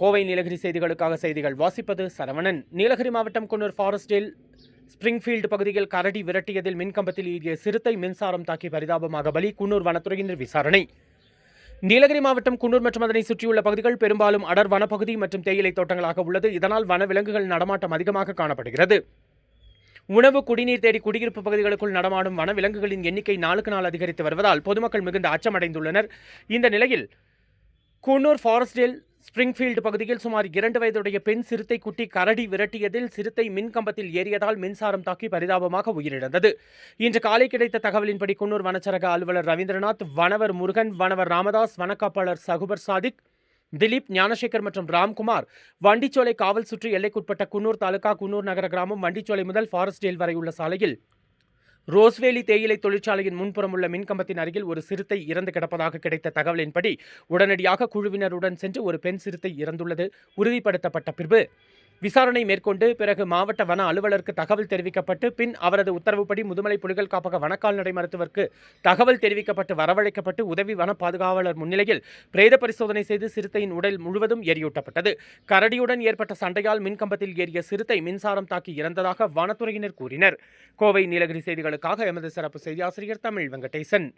கோவை நீலகிரி செய்திகளுக்காக செய்திகள் வாசிப்பது சரவணன். நீலகிரி மாவட்டம் குன்னூர் ஃபாரஸ்டில் ஸ்பிரிங்ஃபீல்டு பகுதியில் கரடி விரட்டியதில் மின்கம்பத்தில் ஈடிய சிறுத்தை மின்சாரம் தாக்கி பரிதாபமாக பலி குன்னூர் வனத்துறையினர் விசாரணை. நீலகிரி மாவட்டம் குன்னூர் மற்றும் அதனை சுற்றியுள்ள பகுதிகள் பெரும்பாலும் அடர் வனப்பகுதி மற்றும் தேயிலை தோட்டங்களாக உள்ளது. இதனால் வனவிலங்குகள் நடமாட்டம் அதிகமாக காணப்படுகிறது. உணவு குடிநீர் தேடி குடியிருப்பு பகுதிகளுக்குள் நடமாடும் வனவிலங்குகளின் எண்ணிக்கை நாளுக்கு நாள் அதிகரித்து வருவதால் பொதுமக்கள் மிகுந்த அச்சமடைந்துள்ளனர். இந்த நிலையில் குன்னூர் ஃபாரஸ்டில் ஸ்பிரிங்ஃபீல்டு பகுதியில் சுமார் இரண்டு வயதுடைய பெண் சிறுத்தை குட்டி கரடி விரட்டியதில் சிறுத்தை மின் கம்பத்தில் ஏறியதால் மின்சாரம் தாக்கி பரிதாபமாக உயிரிழந்தது. இன்று காலை கிடைத்த தகவலின்படி குன்னூர் வனச்சரக அலுவலர் ரவீந்திரநாத் வனவர் முருகன் வனவர் ராமதாஸ் வனக்காப்பாளர் சகுபர் சாதிக் திலீப் ஞானசேகர் மற்றும் ராம்குமார் வண்டிச்சோலை காவல் சுற்று எல்லைக்குட்பட்ட குன்னூர் தாலுகா குன்னூர் நகர கிராமம் வண்டிச்சோலை முதல் ஃபாரஸ்டேல் வரை உள்ள சாலையில் ரோஸ்வேலி தேயிலை தொழிற்சாலையின் முன்புறம் உள்ள மின்கம்பத்தின் அருகில் ஒரு சிறுத்தை இறந்து கிடப்பதாக கிடைத்த தகவலின்படி உடனடியாக குழுவினருடன் சென்று ஒரு பெண் சிறுத்தை இறந்துள்ளது. உறுதிப்படுத்தப்பட்ட பிறகு விசாரணை மேற்கொண்டு பிறகு மாவட்ட வன அலுவலருக்கு தகவல் தெரிவிக்கப்பட்டு பின் அவரது உத்தரவுப்படி முதுமலை புலிகள் காப்பக வனக்கால்நடை மருத்துவருக்கு தகவல் தெரிவிக்கப்பட்டு வரவழைக்கப்பட்டு உதவி வன பாதுகாவலர் முன்னிலையில் பிரேத பரிசோதனை செய்து சிறுத்தையின் உடல் முழுவதும் எரியூட்டப்பட்டது. கரடியுடன் ஏற்பட்ட சண்டையால் மின்கம்பத்தில் ஏறிய சிறுத்தை மின்சாரம் தாக்கி இறந்ததாக வனத்துறையினர் கூறினர். கோவை நீலகிரி செய்திகளுக்காக எமது சிறப்பு செய்தி ஆசிரியர் தமிழ் வெங்கடேசன்.